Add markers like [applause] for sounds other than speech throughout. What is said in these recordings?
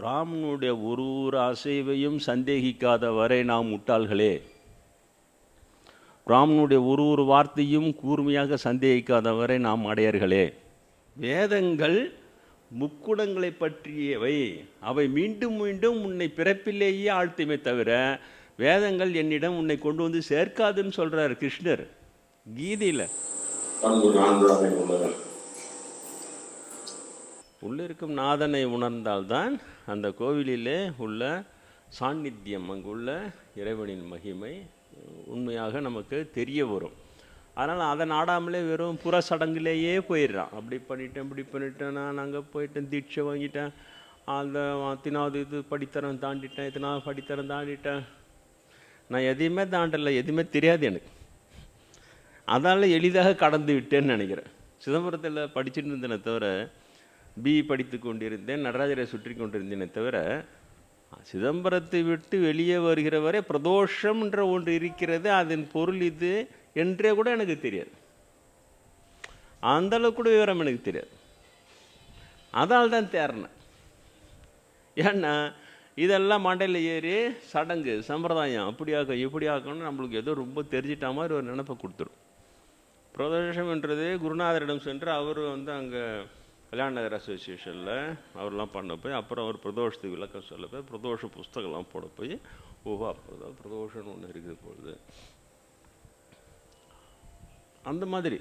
பிராமணனுடைய ஒரு ஒரு அசைவையும் சந்தேகிக்காத வரை நாம் முட்டாள்களே. பிராமணனுடைய ஒரு ஒரு வார்த்தையும் கூர்மையாக சந்தேகிக்காத வரை நாம் அடையர்களே. வேதங்கள் முக்குடங்களை பற்றியவை. அவை மீண்டும் மீண்டும் உன்னை பிறப்பிலேயே ஆழ்த்துமே தவிர வேதங்கள் என்னிடம் உன்னை கொண்டு வந்து சேர்க்காதுன்னு சொல்கிறார் கிருஷ்ணர். கீதையில். உள்ளே இருக்கும் உள்ளிருக்கும் நாதனை உணர்ந்தால்தான் அந்த கோவிலிலே உள்ள சாநித்தியம் அங்குள்ள இறைவனின் மகிமை உண்மையாக நமக்கு தெரிய வரும். அதனால் அதை நாடாமலே வெறும் புற சடங்குலேயே போயிடுறான். அப்படி பண்ணிட்டேன் இப்படி பண்ணிட்டேன் நான் அங்கே போயிட்டேன் தீட்சை வாங்கிட்டேன் அந்த அத்தினாவது இது படித்தரம் தாண்டிட்டேன் இத்தனாவது படித்தரம் தாண்டிட்டேன். நான் எதையுமே தாண்டலை எதுவுமே தெரியாது எனக்கு. அதனால் எளிதாக கடந்து விட்டேன்னு நினைக்கிறேன். சிதம்பரத்தில் படிச்சுட்டு இருந்தேனே தவிர பிஇ படித்து கொண்டிருந்தேன் நடராஜரை சுற்றி கொண்டிருந்தேனே தவிர சிதம்பரத்தை விட்டு வெளியே வருகிற வரை பிரதோஷம்ன்ற ஒன்று இருக்கிறது அதன் பொருள் இது என்றே கூட எனக்கு தெரியாது. அந்தளவுக்கு கூட விவரம் எனக்கு தெரியாது. அதால் தான் தேர்னேன். ஏன்னா இதெல்லாம் மண்டையில் ஏறி சடங்கு சம்பிரதாயம் அப்படி ஆக எப்படி ஆகணும்னு நம்மளுக்கு ஏதோ ரொம்ப தெரிஞ்சிட்ட மாதிரி ஒரு நினைப்பை கொடுத்துரும். பிரதோஷம்ன்றது குருநாதரிடம் சென்று அவர் வந்து அங்கே கல்யாண நகர் அசோசியேஷனில் அவர்லாம் பண்ண போய் அப்புறம் அவர் பிரதோஷத்துக்கு விளக்கம் சொல்ல போய் பிரதோஷ புஸ்தகம்லாம் போட போய் ஓஹோ பிரதோ பிரதோஷம்னு ஒன்று இருக்குது பொழுது அந்த மாதிரி.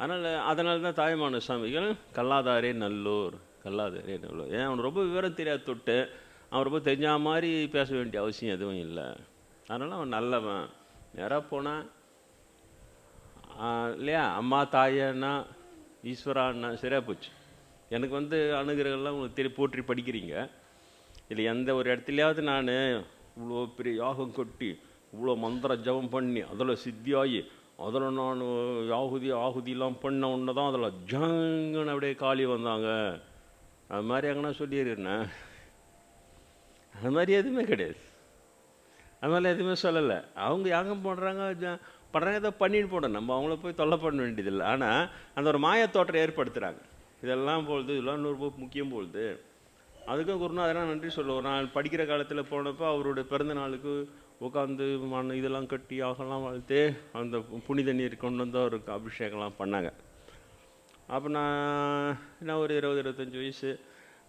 அதனால் அதனால தான் தாய்மான சுவாமிகள் கல்லாதாரே நல்லூர் கல்லாதாரே நல்லூர். ஏன் அவனுக்கு ரொம்ப விவரம் தெரியாத தொட்டு அவன் ரொம்ப தெரிஞ்ச மாதிரி பேச வேண்டிய அவசியம் எதுவும் இல்லை. அதனால் அவன் நல்லவன். நேராக போனான் இல்லையா? அம்மா தாயன்னா ஈஸ்வரான்னா சரியாக போச்சு. எனக்கு வந்து அணுகிறதெல்லாம் உங்களுக்கு தெரிய போற்றி படிக்கிறீங்க. இல்லை எந்த ஒரு இடத்துலையாவது நான் இவ்வளோ பெரிய யாகம் கொட்டி இவ்வளோ மந்திர ஜபம் பண்ணி அதில் சித்தியாகி அதில் நான் யாகுதி ஆகுதியெல்லாம் பண்ண உடனே தான் அதில் ஜங்கன்னு அப்படியே காளி வந்தாங்க. அது மாதிரி எங்கன்னா சொல்லிடுறேன் அது மாதிரி எதுவுமே கிடையாது. அது மாதிரி எதுவுமே சொல்லலை. அவங்க யாகம் பண்ணுறாங்க பண்ணுறாங்க ஏதோ பண்ணிட்டு போடணும். நம்ம அவங்கள போய் தொல்லை பண்ண வேண்டியதில்லை. ஆனால் அந்த ஒரு மாயத்தோற்றம் ஏற்படுத்துகிறாங்க இதெல்லாம் பொழுது இதெல்லாம் ரொம்ப முக்கியம் பொழுது அதுக்கும் குருநாதரெலாம் நன்றி சொல்லுவோம் நான் படிக்கிற காலத்தில் போனப்போ அவருடைய பிறந்த நாளுக்கு உட்காந்து மண் இதெல்லாம் கட்டி ஆகலாம் வளர்த்து அந்த புனித நீர் கொண்டு வந்து அவருக்கு அபிஷேகம்லாம் பண்ணாங்க. அப்போ நான் என்ன ஒரு இருபது இருபத்தஞ்சி வயசு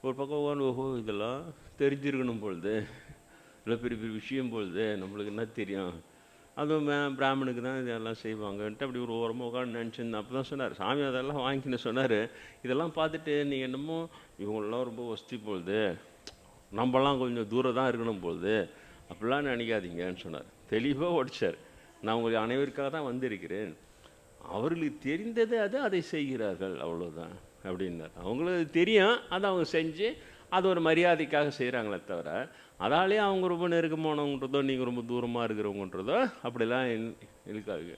ஒரு பக்கம் உட்காந்து ஓஹோ இதெல்லாம் தெரிஞ்சிருக்கணும் பொழுது இல்லை பெரிய பெரிய விஷயம் பொழுது நம்மளுக்கு என்ன தெரியும்? அதுவும் பிராமணுக்கு தான் இதெல்லாம் செய்வாங்கன்ட்டு அப்படி ஒரு ஓரமாக உட்காந்து நினச்சிருந்தேன். அப்போ தான் சொன்னார் சாமி அதெல்லாம் வாங்கிக்கின்னு சொன்னார். இதெல்லாம் பார்த்துட்டு நீங்கள் என்னமோ இவங்களெலாம் ரொம்ப வசதி போகுது நம்மலாம் கொஞ்சம் தூரம் தான் இருக்கணும் பொழுது அப்படிலாம் நினைக்காதீங்கன்னு சொன்னார். தெளிவாக உடைச்சார் நான் உங்களுக்கு அனைவருக்காக தான் வந்திருக்கிறேன். அவர்களுக்கு தெரிந்தது அது அதை செய்கிறார்கள். அவ்வளோதான் அப்படின்னார். அவங்களுக்கு தெரியும். அதை அவங்க செஞ்சு அது ஒரு மரியாதைக்காக செய்கிறாங்களே தவிர அதாலேயே அவங்க ரொம்ப நெருக்கமானவங்கன்றதோ நீங்கள் ரொம்ப தூரமாக இருக்கிறவங்கன்றதோ அப்படிலாம் இருக்காது.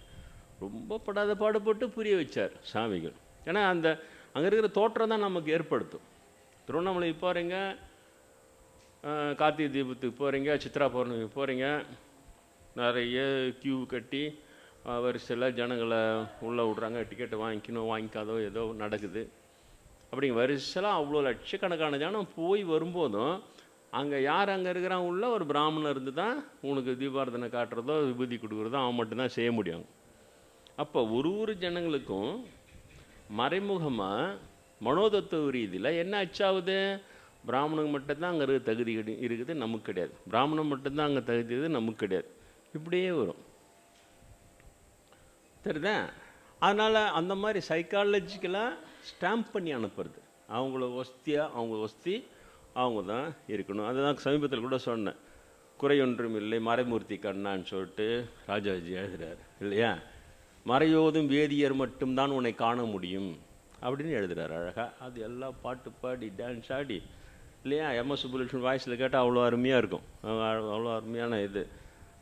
ரொம்ப படாத பாடுபட்டு புரிய வச்சார் சாமிகள். ஏன்னா அந்த அங்கே இருக்கிற தோற்றம் தான் நமக்கு ஏற்படுத்தும். திருவண்ணாமலை போகிறீங்க கார்த்திகை தீபத்துக்கு போகிறீங்க சித்ரா பௌர்ணமி போகிறீங்க நிறைய கியூ கட்டி வரிசையில் ஜனங்களை உள்ளே விட்றாங்க டிக்கெட்டை வாங்கிக்கணும் வாங்கிக்காதோ ஏதோ நடக்குது. அப்படிங்க வரிசையில் அவ்வளோ லட்சக்கணக்கான ஜனம் போய் வரும்போதும் அங்கே யார் அங்கே இருக்கிறான்? உள்ள ஒரு பிராமணன் இருந்து தான் உனக்கு தீபாரதனை காட்டுறதோ விபூதி கொடுக்குறதோ அவன் மட்டும்தான் செய்ய முடியும். அப்போ ஒரு ஒரு ஜனங்களுக்கும் மறைமுகமாக மனோதத்துவ ரீதியில் என்ன அச்சாகுது பிராமணங்க மட்டும்தான் அங்கே இருக்க தகுதி இருக்குது நமக்கு கிடையாது. பிராமணன் மட்டும்தான் அங்கே தகுதி இருக்குது நமக்கு கிடையாது. இப்படியே வரும். தெரியுதா? அதனால் அந்த மாதிரி சைக்காலஜிக்கலாக ஸ்டாம்ப் பண்ணி அனுப்புறது. அவங்கள ஒஸ்தியாக அவங்க ஒஸ்தி அவங்க தான் இருக்கணும் அதுதான் சமீபத்தில் கூட சொன்னேன். குறையொன்றும் இல்லை மறைமூர்த்தி கண்ணான்னு சொல்லிட்டு ராஜாஜி எழுதுறாரு. இல்லையா? மறையோதும் வேதியர் மட்டும்தான் உன்னை காண முடியும் அப்படின்னு எழுதுறாரு அழகாக அது எல்லாம் பாட்டு பாடி டான்ஸ் ஆடி. இல்லையா? எம்எஸ் சுப்புலட்சுமி வாய்ஸில் கேட்டால் அவ்வளோ அருமையாக இருக்கும். அவ்வளோ அருமையான இது.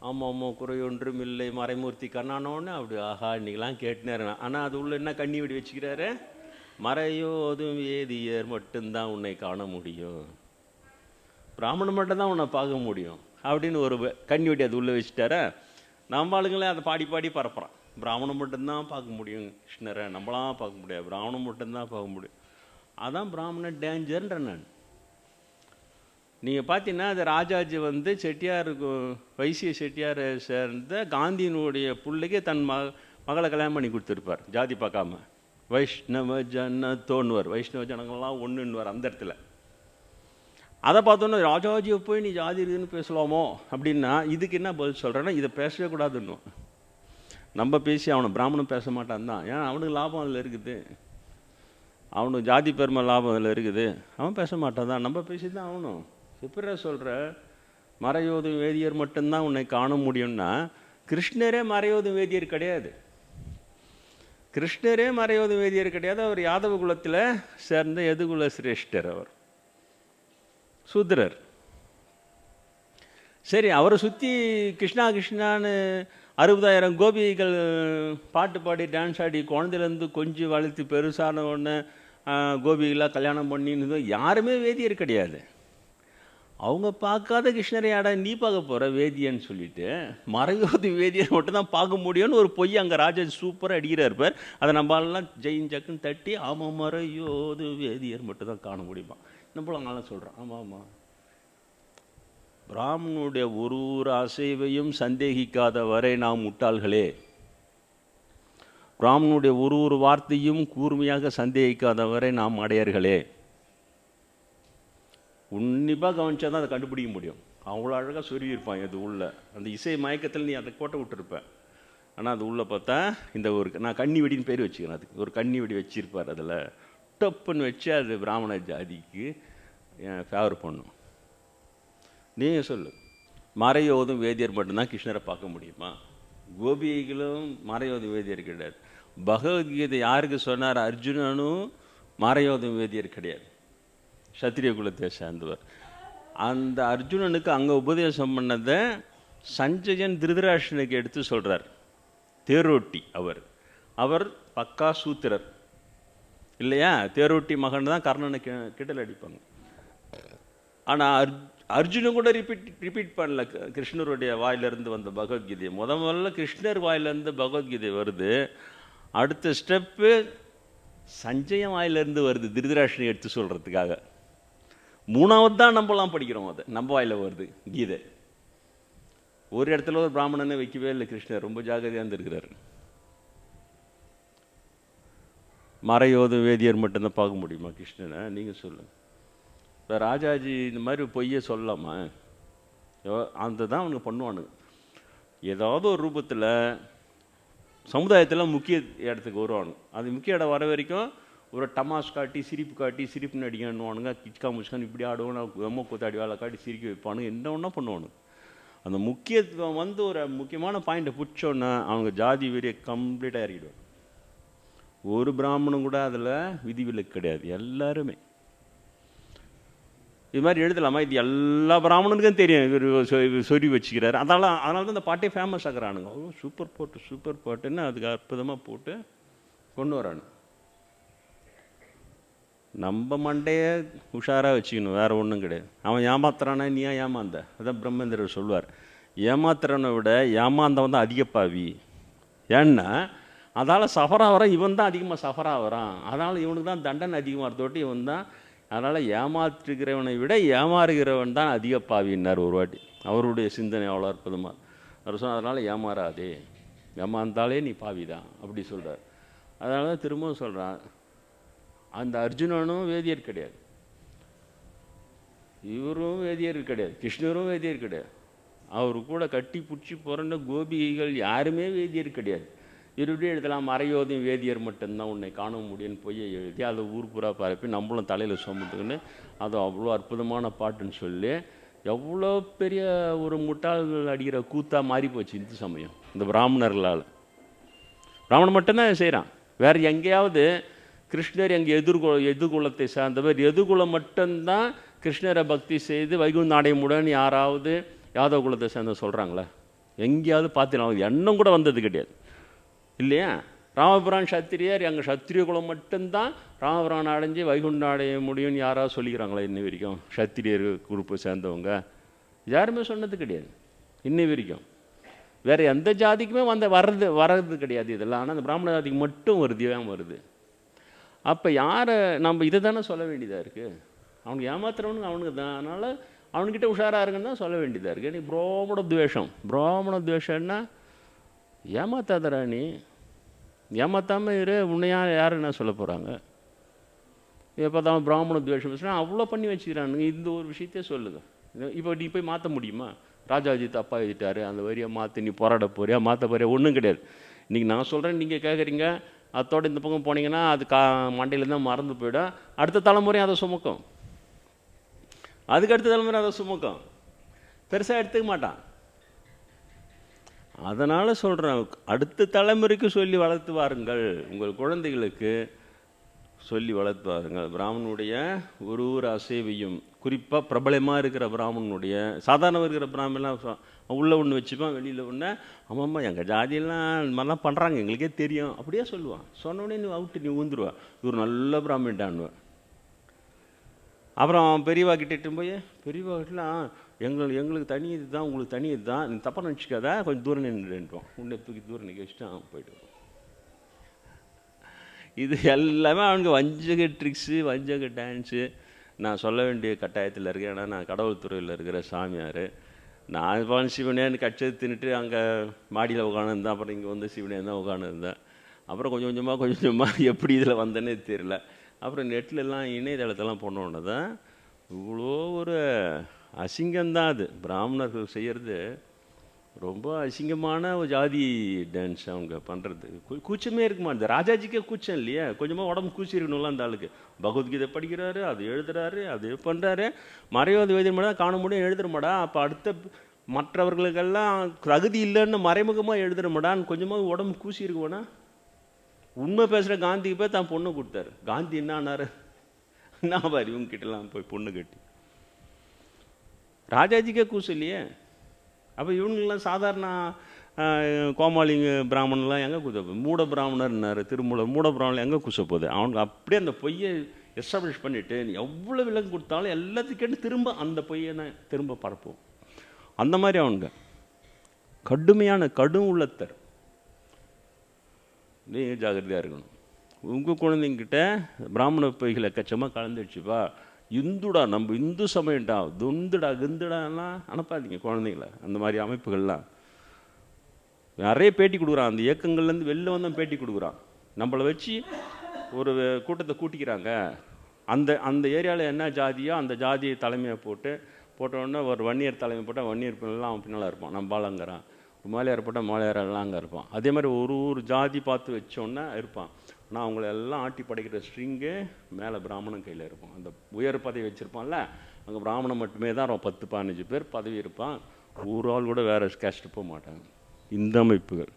ஆமாம் ஆமாம் குறையொன்றும் இல்லை மறைமூர்த்தி கண்ணானோன்னு அப்படி ஆஹா இன்றைக்கெலாம் கேட்டுனேன் ஆனால் அது உள்ள என்ன கண்ணி வெடி வச்சுக்கிறாரு? மறையோதும் வேதியர் மட்டும்தான் உன்னை காண முடியும். பிராமணன் மட்டும் தான் உன்னை பார்க்க முடியும். அப்படின்னு ஒரு கண்ணி வெடி அது உள்ளே வச்சுட்டார? நம்ம ஆளுங்களே அதை பாடி பாடி பரப்புகிறான் பிராமணன் மட்டும்தான் பார்க்க முடியும் கிருஷ்ணரை. நம்மளாம் பார்க்க முடியாது. பிராமணன் மட்டும்தான் பார்க்க முடியும். அதான் பிராமணன் டேஞ்சர்ன்ற நான். நீங்கள் பார்த்தீங்கன்னா அது ராஜாஜி வந்து செட்டியாருக்கு வைசிய செட்டியாரை சேர்ந்த காந்தியினுடைய பிள்ளைக்கு தன் ம மகளை கல்யாணம் பண்ணி கொடுத்துருப்பார். ஜாதி பார்க்காம. வைஷ்ணவ ஜன தோணுவர் வைஷ்ணவ ஜனங்கள்லாம் ஒன்றுன்னுவார் அந்த இடத்துல. அதை பார்த்தோன்னே ராஜாஜியை போய் நீ ஜாதி இருக்குன்னு பேசலாமோ? அப்படின்னா இதுக்கு என்ன பதில் சொல்கிறேன்னா இதை பேசவே கூடாதுன்னு நம்ம பேசி அவனை பிராமணன் பேச மாட்டான் தான். ஏன்னா அவனுக்கு லாபம் அதில் இருக்குது. அவனுக்கு ஜாதி பெருமை லாபம் அதில் இருக்குது. அவன் பேச மாட்டான் தான். நம்ம பேசி தான் ஆகணும். எப்படிடா சொல்கிற மறையோது வேதியர் மட்டும்தான் உன்னை காண முடியும்னா கிருஷ்ணரே மறையோது வேதியர் கிடையாது. கிருஷ்ணரே மறையோது வேதியர் கிடையாது. அவர் யாதவ குலத்தில் சேர்ந்த எதுகுல சிரேஷ்டர் அவர்? சூத்திரர். சரி அவரை சுற்றி கிருஷ்ணா கிருஷ்ணான்னு அறுபதாயிரம் கோபிகள் பாட்டு பாடி டான்ஸ் ஆடி குழந்தையிலேருந்து கொஞ்சம் வளர்த்து பெருசான உடனே கோபிகளாக கல்யாணம் பண்ணின்னு யாருமே வேதியர் கிடையாது. அவங்க பார்க்காத கிருஷ்ணரை ஆடா நீ பார்க்க போகிற வேதியன்னு சொல்லிட்டு மறையோது வேதியர் மட்டும் தான் பார்க்க முடியும்னு ஒரு பொய் அங்கே ராஜா சூப்பராக அடிக்கிறார் இருப்பார் அதை நம்மளாலாம் ஜெயின் ஜக்குன்னு தட்டி ஆமாம் மறையோது வேதியர் மட்டும் தான் காண முடியுமா? நம்மளும் அங்கெல்லாம் சொல்கிறோம் ஆமாம் ஆமாம் பிராமணனுடைய ஒரு ஒரு அசைவையும் சந்தேகிக்காத வரை நாம் முட்டாள்களே. பிராமணனுடைய ஒரு ஒரு வார்த்தையும் கூர்மையாக சந்தேகிக்காத வரை நாம் அடையர்களே. உன்னிப்பாக கவனிச்சா தான் அதை கண்டுபிடிக்க முடியும். அவ்வளோ அழகாக சொருகியிருப்பான் இது உள்ளே. அந்த இசை மயக்கத்தில் நீ அதை கோட்டை விட்டுருப்ப. ஆனால் அது உள்ளே பார்த்தா இந்த ஒரு நான் கன்னி வெடின்னு பேர் வச்சுக்கிறேன் அதுக்கு. ஒரு கண்ணி வெடி வச்சுருப்பார் அதில். டப்புன்னு வச்சு அது பிராமண ஜாதிக்கு ஃபேவர் பண்ணும். நீங்கள் சொல்லு. மறையோதும் வேதியர் மட்டும்தான் கிருஷ்ணரை பார்க்க முடியுமா? கோபிகளும் மறையோதும் வேதியர் கிடையாது. பகவத்கீதை யாருக்கு சொன்னார்? அர்ஜுனனும் மறையோதும் வேதியர் கிடையாது. சத்திரிய குலத்தை சேர்ந்தவர். அந்த அர்ஜுனனுக்கு அங்கே உபதேசம் பண்ணதை சஞ்சயன் திருதராஷனுக்கு எடுத்து சொல்கிறார் தேரோட்டி அவர். அவர் பக்கா சூத்திரர். இல்லையா? தேரோட்டி மகன் தான் கர்ணனை கிட்டல் அடிப்பாங்க. ஆனால் அர் அர்ஜுனன் கூட ரிப்பீட் ரிப்பீட் பண்ணல. கிருஷ்ணருடைய வாயிலிருந்து வந்த பகவத்கீதை முத முதல்ல கிருஷ்ணர் வாயிலிருந்து பகவத்கீதை வருது. அடுத்த ஸ்டெப்பு சஞ்சயம் வாயிலிருந்து வருது. திருதராஷ்டனை எடுத்து சொல்கிறதுக்காக மூணாவது தான் நம்மலாம் படிக்கிறோம் அதை. நம்ம வாயில வருது கீதை. ஒரு இடத்துல ஒரு பிராமணனை வைக்கவே இல்லை கிருஷ்ணர். ரொம்ப ஜாகிரதையாக இருந்திருக்கிறார். மறையோது வேதியர் மட்டும்தான் பார்க்க முடியுமா கிருஷ்ணனை? நீங்கள் சொல்லுங்க. இப்போ ராஜாஜி இந்த மாதிரி பொய்யை சொல்லலாமா அந்த தான் அவனுங்க பண்ணுவானுங்க. ஏதாவது ஒரு ரூபத்தில் சமுதாயத்தில் முக்கிய இடத்துக்கு வருவானுங்க. அது முக்கிய இடம் வர வரைக்கும் ஒரு டமாஸ் காட்டி சிரிப்பு காட்டி சிரிப்பு நடிக்கணுவானுங்க கிச்கா முச்கான்னு இப்படி ஆடுவானு எம்ம கூத்தாடி வேலை காட்டி சிரிக்க வைப்பானுங்க. என்ன ஒன்றா பண்ணுவானுங்க? அந்த முக்கியத்துவம் வந்து ஒரு முக்கியமான பாயிண்ட்டை பிடிச்சோன்னே அவங்க ஜாதி வெறியை கம்ப்ளீட்டாக இறக்கிடுவாங்க. ஒரு பிராமணம் கூட அதில் விதிவிலக்கு கிடையாது எல்லாருமே. இது மாதிரி எழுதலாமா? இது எல்லா பிராமணனுக்கும் தெரியும். இவர் சொ- சொறி வச்சுக்கிறாரு. அதனால் அதனால தான் இந்த பாட்டே ஃபேமஸ் ஆகிறானுங்க சூப்பர் போட்டு சூப்பர் பாட்டுன்னு அதுக்கு அற்புதமாக போட்டு கொண்டு வரானு நம்ம மண்டையை உஷாராக வச்சுக்கணும் வேறு ஒன்றும் கிடையாது. அவன் ஏமாத்துறானா நீ ஏன் ஏமாந்த? அதான் பிரம்மேந்திரர் சொல்வார் ஏமாத்துறவனை விட ஏமாந்தவன் தான் அதிகப்பாவி பாவி. ஏன்னா அதால் சஃபரா இவன் தான் அதிகமாக சஃபரா வரான். அதனால் இவனுக்கு தான் தண்டனை அதிகமாக இருந்தோட்டி இவன் தான் அதனால் ஏமாற்றுகிறவனை விட ஏமாறுகிறவன் தான் அதிக பாவின்னார் ஒரு வாட்டி. அவருடைய சிந்தனை அவ்வளோ இருப்பதுமா அவர் சொன்ன அதனால் ஏமாறாதே. ஏமாந்தாலே நீ பாவி தான் அப்படி சொல்கிறார் அதனால தான் திரும்பவும் சொல்கிறான் அந்த அர்ஜுனனும் வேதியர் கிடையாது. இவரும் வேதியர் கிடையாது. கிருஷ்ணரும் வேதியர் கிடையாது. அவர் கூட கட்டி பிடிச்சி பிறந்த கோபிகைகள் யாருமே வேதியர் கிடையாது. இருபடி எழுதலாம் மறையோதையும் வேதியர் மட்டும்தான் உன்னை காண முடியும்னு போய் எழுதி அதை ஊர் பூரா பரப்பி நம்மளும் தலையில் சுமத்துக்குன்னு அது அவ்வளோ அற்புதமான பாட்டுன்னு சொல்லி எவ்வளோ பெரிய ஒரு முட்டாள்கள் அடிக்கிற கூத்தாக மாறி போச்சு இந்த சமயம் இந்த பிராமணர்களால். பிராமணன் மட்டும்தான் செய்கிறான் வேறு எங்கேயாவது கிருஷ்ணர் எங்கள் எதிர்குல எதிர்குலத்தை சார்ந்தவர். எதிர்குலம் மட்டும்தான் கிருஷ்ணரை பக்தி செய்து வைகுண்ட அடைய யாராவது யாதவ குலத்தை சேர்ந்த சொல்கிறாங்களே எங்கேயாவது பார்த்துக்கலாம். எண்ணம் கூட வந்தது கிடையாது. இல்லையா? ராமபுரான் சத்திரியர் எங்கள் சத்திரிய குலம் மட்டும்தான் ராமபுரான் அடைஞ்சு வைகுண்டம் அடைய முடியும்னு யாராவது சொல்லிக்கிறாங்களா இன்னி வரைக்கும்? சத்திரியர் குரூப்பை சேர்ந்தவங்க. யாருமே சொன்னது கிடையாது. இன்னி வரைக்கும். வேற எந்த ஜாதிக்குமே வந்த வர்றது வர்றது கிடையாது இதெல்லாம். ஆனால் அந்த பிராமண ஜாதிக்கு மட்டும் வருது ஏன் வருது. அப்போ யாரை நம்ம இதை தானே சொல்ல வேண்டியதாக இருக்குது அவனுக்கு ஏமாத்துறவனுங்க அவனுக்கு தான். அதனால் அவன்கிட்ட உஷாராக இருக்குன்னு தான் சொல்ல வேண்டியதாக இருக்குது நீ பிராமண துவேஷம். பிராமண துவேஷம்னா ஏமாத்தாதரா நீ. ஏமாத்தாமல் இரு. உன்னையா யார் என்ன சொல்ல போகிறாங்க எப்போ தான் பிராமண துவேஷம் பேசுனா அவ்வளோ பண்ணி வச்சுக்கிறானுங்க. இந்த ஒரு விஷயத்தையே சொல்லுங்கள் இப்போ நீ போய் மாற்ற முடியுமா? ராஜாஜி தப்பாக எழுதிட்டாரு. அந்த வரியை மாற்றி நீ போராட போறியா? மாற்ற போறியா? ஒன்றும் கிடையாது. இன்றைக்கி நான் சொல்கிறேன் நீங்கள் கேட்குறீங்க அத்தோடு இந்த பக்கம் போனீங்கன்னா அது கா மண்டையிலேருந்து தான் மறந்து போயிடும். அடுத்த தலைமுறையும் அதை சுமக்கும். அதுக்கு அடுத்த தலைமுறை அதை சுமக்கும். பெருசாக எடுத்துக்க மாட்டான். அதனால் சொல்கிறேன் அடுத்த தலைமுறைக்கு சொல்லி வளர்த்து வாருங்கள். உங்கள் குழந்தைகளுக்கு சொல்லி வளர்த்து வாருங்கள். பிராமணனுடைய ஒரு ஒரு அசைவையும் குறிப்பாக பிரபலமாக இருக்கிற பிராமணனுடைய சாதாரண இருக்கிற பிராமணெலாம் உள்ளே ஒன்று வச்சுப்பான் வெளியில் ஒன்று ஆமாம்மா எங்கள் ஜாதியெல்லாம் இந்த மாதிரிலாம் பண்ணுறாங்க எங்களுக்கே தெரியும். அப்படியே சொல்லுவான். சொன்னோடனே நீ அவுட்டு நீ ஊந்துருவா. இவர் நல்ல பிராமணிட்டான்னுவேன் அப்புறம் பெரியவா கிட்ட போய் பெரியவா கிட்டலாம் எங்களுக்கு எங்களுக்கு தனி இது தான் உங்களுக்கு தனி இது தான் நீ தப்பாக நினச்சிக்காத கொஞ்சம் தூரம் நின்றுட்டோம் உன்னை தூக்கி தூரம் நிற்க வச்சுட்டு அவன் போயிட்டு இது எல்லாமே அவனுக்கு வஞ்சக ட்ரிக்ஸு வஞ்சக டான்ஸு நான் சொல்ல வேண்டிய கட்டாயத்தில் இருக்கேன். ஏன்னா நான் கடவுள் துறையில் இருக்கிற சாமியார். நான் இப்போ சிவனேன்னு கட்சி தின்னுட்டு அங்கே மாடியில் உட்காந்துருந்தேன் அப்புறம் இங்கே வந்து சிவனே தான் உட்காந்துருந்தேன் அப்புறம் கொஞ்சம் கொஞ்சமாக கொஞ்சம் கொஞ்சமாக [laughs] எப்படி இதில் வந்தேனே தெரியல. அப்புறம் நெட்லெல்லாம் இணையதளத்தெல்லாம் போனோன்னே தான் இவ்வளோ ஒரு அசிங்கம்தான் அது. பிராமணர்கள் செய்கிறது ரொம்ப அசிங்கமான ஒரு ஜாதி டான்ஸ் அவங்க பண்ணுறது கூச்சமே இருக்குமா? இந்த ராஜாஜிக்கே கூச்சம் இல்லையா? கொஞ்சமாக உடம்பு கூச்சி இருக்கணும்ல அந்த ஆளுக்கு. பகவத்கீதை படிக்கிறாரு அது எழுதுறாரு அது பண்ணுறாரு மறைவாத வேதியமாடா காண முடியும் எழுதுறமாடா அப்போ அடுத்த மற்றவர்களுக்கெல்லாம் தகுதி இல்லைன்னு மறைமுகமாக எழுதுறமாடான்னு கொஞ்சமாக உடம்பு கூசி இருக்குவோனா உண்மை பேசுகிற காந்திக்கு போய் தான் பொண்ணு கொடுத்தாரு. காந்தி என்ன ஆனாரு? என்ன பாரு இவங்க கிட்டலாம் போய் பொண்ணு கட்டி. ராஜாஜிக்கே கூசு இல்லையே? அப்போ இவங்களாம் சாதாரண கோமாளிங்க பிராமணன்லாம் எங்கே குத மூட பிராமணர்னார் திருமூலர் மூட பிராமணன் எங்கே குச போகுது? அவனுக்கு அப்படியே அந்த பொய்யை எஸ்டாப்ளிஷ் பண்ணிவிட்டு எவ்வளோ விலங்கு கொடுத்தாலும் எல்லாத்துக்கேட்டு திரும்ப அந்த பொய்யை தான் திரும்ப பரப்புவோம். அந்த மாதிரி அவனுங்க. கடுமையான கடும் உள்ளத்தர். நீங்கள் ஜாகிரதையாக இருக்கணும். உங்கள் குழந்தைங்கிட்ட பிராமண பொய்களை எக்கச்சமாக கலந்துடுச்சுப்பா இந்துடா நம்ம இந்து சமயம்டா. துந்துடா கிந்துடாலாம் அனுப்பாதீங்க குழந்தைங்கள அந்த மாதிரி அமைப்புகள்லாம். நிறைய பேட்டி கொடுக்குறான். அந்த இயக்கங்கள்லேருந்து வெளில வந்து பேட்டி கொடுக்குறான். நம்மளை வச்சு ஒரு கூட்டத்தை கூட்டிக்கிறாங்க. அந்த அந்த ஏரியாவில் என்ன ஜாதியோ அந்த ஜாதியை தலைமையை போட்டு போட்ட உடனே ஒரு வன்னியர் தலைமை போட்டால் வன்னியர் பின்னெல்லாம் அவன் பின்னால் இருப்பான். நம்ம பாலங்கிறான் மாலையார் போட்டால் மாலையாரெல்லாம் அங்கே இருப்பான். அதே மாதிரி ஒரு ஒரு ஜாதி பார்த்து வச்சோன்னா இருப்பான். ஆனால் அவங்கள எல்லாம் ஆட்டி படைக்கிற ஸ்ட்ரிங்கு மேலே பிராமணன் கையில் இருக்கும். அந்த உயர் பதவி வச்சுருப்பான்ல அங்கே பிராமணன் மட்டுமே தான் பத்து பதினஞ்சு பேர் பதவி இருப்பான். ஒரு ஆள் கூட வேறு கேஸ்ட் போக மாட்டாங்க இந்த அமைப்புகள்.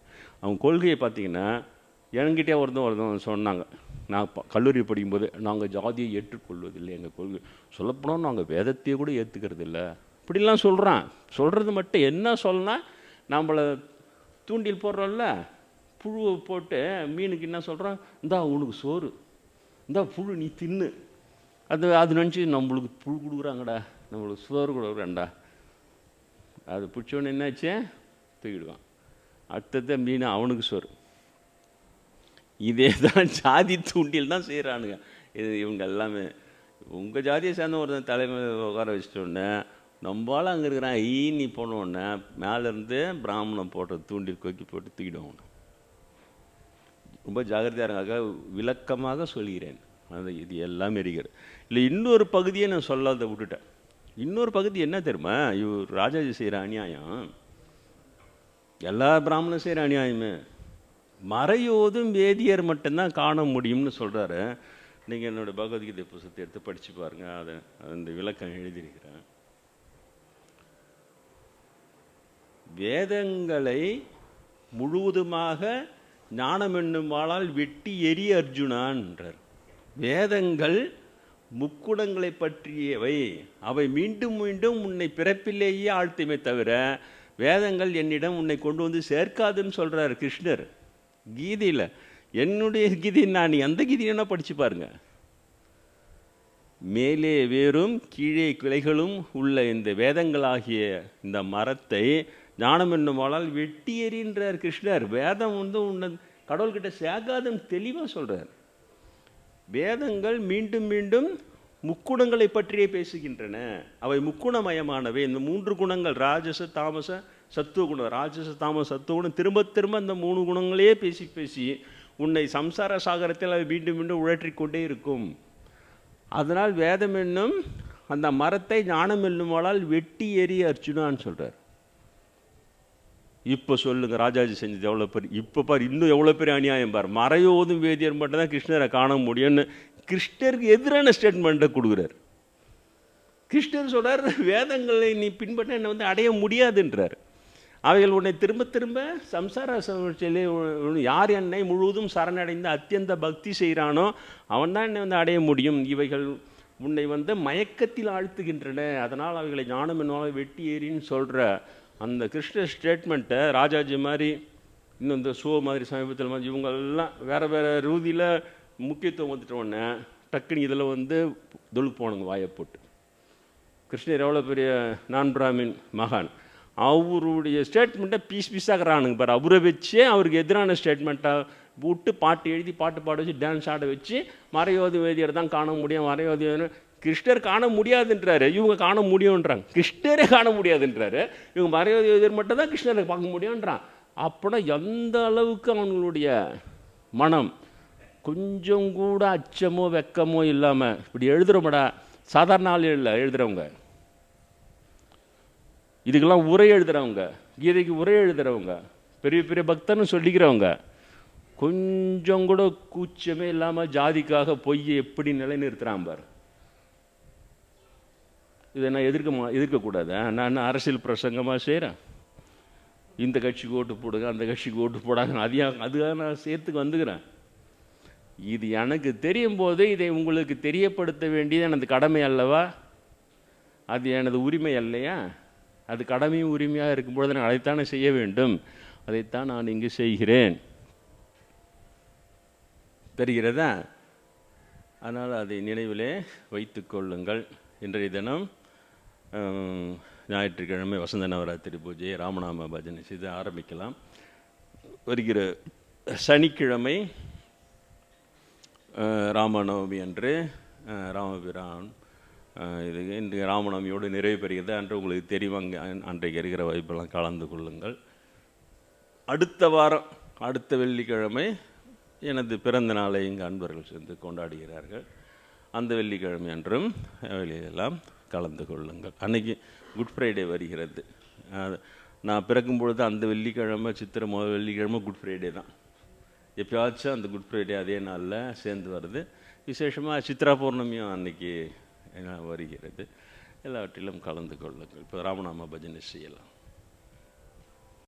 அவங்க கொள்கையை பார்த்தீங்கன்னா என்கிட்டே ஒருத்தன் ஒருத்தன் சொன்னாங்க. நான் ப- கல்லூரி படிக்கும்போது நாங்கள் ஜாதியை ஏற்றுக்கொள்வதில்லை எங்கள் கொள்கை. சொல்லப்போனால் நாங்கள் வேதத்தையே கூட ஏற்றுக்கிறது இல்லை இப்படிலாம் சொல்கிறான் சொல்கிறது மட்டும் என்ன சொல்லலாம் நம்மளை தூண்டில் போடுறோம்ல. புழுவை போட்டு மீனுக்கு என்ன சொல்கிறோம் இந்தா உனக்கு சோறு. இந்தா புழு நீ தின்னு. அது அது நினச்சி நம்மளுக்கு புழு கொடுக்குறாங்கடா. நம்மளுக்கு சோறு கொடுக்குறாண்டா அது பிடிச்சோன்னு என்னாச்சு? தூக்கிடுவான். அடுத்தது மீன் அவனுக்கு சோறு. இதே தான் ஜாதி தூண்டில் தான் செய்கிறானுங்க இது இவங்க எல்லாமே. உங்கள் ஜாதியை சேர்ந்த ஒருத்தன் தலைமை உட்கார வச்சிட்டோன்னே நம்மளால் அங்கே இருக்கிறான் ஈ நீ போனோடனே மேலேருந்து பிராமணம் போட்ட தூண்டில் கொக்கி போட்டு தூக்கிடுவான் ரொம்ப ஜாகிரதையாக இருக்காக விளக்கமாக சொல்கிறேன். அந்த இது எல்லாமே இருக்கிறது இல்லை இன்னொரு பகுதியை நான் சொல்லாத விட்டுட்டேன். இன்னொரு பகுதி என்ன தெரியுமா? இவர் ராஜாஜி செய்கிற அநியாயம். எல்லா பிராமணம் செய்கிற அநியாயமே. மறையோதும் வேதியர் மட்டும்தான் காண முடியும்னு சொல்கிறாரு நீங்கள் என்னோட பகவத்கீதை புத்தகத்தை எடுத்து படித்து பாருங்கள் அதை அந்த விளக்கம் எழுதியிருக்கிறேன். வேதங்களை முழுவதுமாக ஞானம் என்னும் வாழால் வெட்டி எரி அர்ஜுனான்றார். வேதங்கள் முக்குடங்களை பற்றியவை. அவை மீண்டும் மீண்டும் உன்னை பிறப்பிலேயே ஆழ்த்துமே தவிர வேதங்கள் என்னிடம் உன்னை கொண்டு வந்து சேர்க்காதுன்னு சொல்கிறார் கிருஷ்ணர். கீதையில் என்னுடைய கீதை நான் நீ அந்த படித்து படிச்சு பாருங்க. மேலே வேரும் கீழே கிளைகளும் உள்ள இந்த வேதங்களாகிய இந்த மரத்தை ஞானம் என்னும் வாளால் வெட்டி எறின்றார் கிருஷ்ணர். வேதம் வந்து உன்னை கடவுள்கிட்ட சேகாதம் தெளிவாக சொல்கிறார் வேதங்கள் மீண்டும் மீண்டும் முக்குணங்களை பற்றியே பேசுகின்றன. அவை முக்குணமயமானவை. இந்த மூன்று குணங்கள் ராஜச தாமச சத்துவ குணம். ராஜச தாமச சத்துவ குணம். திரும்ப திரும்ப அந்த மூணு குணங்களையே பேசி பேசி உன்னை சம்சார சாகரத்தில் அவை மீண்டும் மீண்டும் உழற்றிக்கொண்டே இருக்கும். அதனால் வேதம் என்னும் அந்த மரத்தை ஞானம் என்னுமானால் வெட்டி எறி அர்ச்சுனான்னு சொல்கிறார் இப்போ சொல்லுங்க ராஜாஜி செஞ்சது எவ்வளோ பெரிய இப்போ பார் இன்னும் எவ்வளோ பெரிய அநியாயம் பார். மறையோதும் வேதியர் மட்டும் தான் கிருஷ்ணரை காண முடியும்னு கிருஷ்ணருக்கு எதிரான ஸ்டேட்மெண்ட்டை கொடுக்குறார். கிருஷ்ணர் சொல்கிறார் வேதங்களை நீ பின்பற்ற என்னை வந்து அடைய முடியாதுன்றார். அவைகள் உன்னை திரும்ப திரும்ப சம்சார சமர்ச்சியிலே யார் என்னை முழுவதும் சரணடைந்து அத்தியந்த பக்தி செய்கிறானோ அவன் தான் என்னை வந்து அடைய முடியும். இவைகள் உன்னை வந்து மயக்கத்தில் ஆழ்த்துகின்றன. அதனால் அவைகளை ஞானம் என்னால் வெட்டி ஏறின்னு சொல்கிற அந்த கிருஷ்ண ஸ்டேட்மெண்ட்டை ராஜாஜி மாதிரி இன்னும் இந்த சோ மாதிரி சமீபத்தில் மாதிரி இவங்கெல்லாம் வேறு வேறு ரூதியில் முக்கியத்துவம் வந்துட்டோடனே டக்குனு டக்குன்னு இதில் வந்து தொழுக்கு போனாங்க வாயை போட்டு. கிருஷ்ணர் எவ்வளோ பெரிய நான் பிராமின் மகான். அவருடைய ஸ்டேட்மெண்ட்டை பீஸ் பீஸாகிறானுங்க பாரு. அவரை வச்சே அவருக்கு எதிரான ஸ்டேட்மெண்ட்டாக விட்டு பாட்டு எழுதி பாட்டு பாட வச்சு டான்ஸ் ஆட வச்சு மறையோதி வேதியர் தான் காண முடியும். மறையோதி கிருஷ்ணர் காண முடியாதுன்றாரு. இவங்க காண முடியுன்றாங்க கிருஷ்ணரே காண முடியாதுன்றாரு. இவங்க மறையோதி வேதியர் மட்டும் தான் கிருஷ்ணரை பார்க்க முடியுன்றான் அப்படின்னா எந்த அளவுக்கு அவங்களுடைய மனம் கொஞ்சம் கூட அச்சமோ வெக்கமோ இல்லாமல் இப்படி எழுதுகிறோமடா சாதாரண ஆள் இல்லை எழுதுகிறவங்க இதுக்கெல்லாம் உரை எழுதுகிறவங்க கீதைக்கு உரை எழுதுகிறவங்க பெரிய பெரிய பக்தன்னு சொல்லிக்கிறவங்க. கொஞ்சம் கூட கூச்சமே இல்லாமல் ஜாதிக்காக பொய்யை எப்படி நிலைநிறுத்துகிறான் பார். இதை நான் எதிர்க்க மா நான் அரசியல் பிரசங்கமாக செய்கிறேன் இந்த கட்சிக்கு ஓட்டு போடுங்க அந்த கட்சிக்கு ஓட்டு போடாங்க. அதையாக அதுக்காக நான் சேர்த்துக்கு வந்துக்கிறேன். இது எனக்கு தெரியும் போது இதை உங்களுக்கு தெரியப்படுத்த வேண்டியது எனது கடமை அல்லவா? அது எனது உரிமை அல்லையா? அது கடமையும் உரிமையாக இருக்கும்பொழுது நான் அதைத்தானே செய்ய வேண்டும். அதைத்தான் நான் இங்கு செய்கிறேன். தெரிகிறதா? அதனால் அதை நினைவிலே வைத்து கொள்ளுங்கள். இன்றைய தினம் ஞாயிற்றுக்கிழமை வசந்த நவராத்திரி பூஜை ராமநாம பஜனை செய்து ஆரம்பிக்கலாம். வருகிற சனிக்கிழமை ராமநவமி அன்று ராமபிரான் இது இன்று ராமநவமியோடு நிறைவு பெறுகிறது. அன்று உங்களுக்கு தெரியும் அங்கே அன்றைக்கு இருக்கிற வாய்ப்பெல்லாம் கலந்து கொள்ளுங்கள். அடுத்த வாரம் அடுத்த வெள்ளிக்கிழமை எனது பிறந்த நாளை இங்கு அன்பர்கள் சேர்ந்து கொண்டாடுகிறார்கள். அந்த வெள்ளிக்கிழமை அன்றும் வெளியெல்லாம் கலந்து கொள்ளுங்கள். அன்றைக்கி குட் ஃப்ரைடே வருகிறது. நான் பிறக்கும் பொழுது அந்த வெள்ளிக்கிழமை சித்திரை முதல் வெள்ளிக்கிழமை குட் ஃப்ரைடே தான். எப்பயாச்சும் அந்த குட் ஃப்ரைடே அதே நாளில் சேர்ந்து வருது. விசேஷமாக சித்ரா பௌர்ணமியும் அன்னைக்கு வருகிறது. எல்லாவற்றிலும் கலந்து கொள்ளுங்கள். இப்போ ராமநாம பஜனை செய்யலாம்.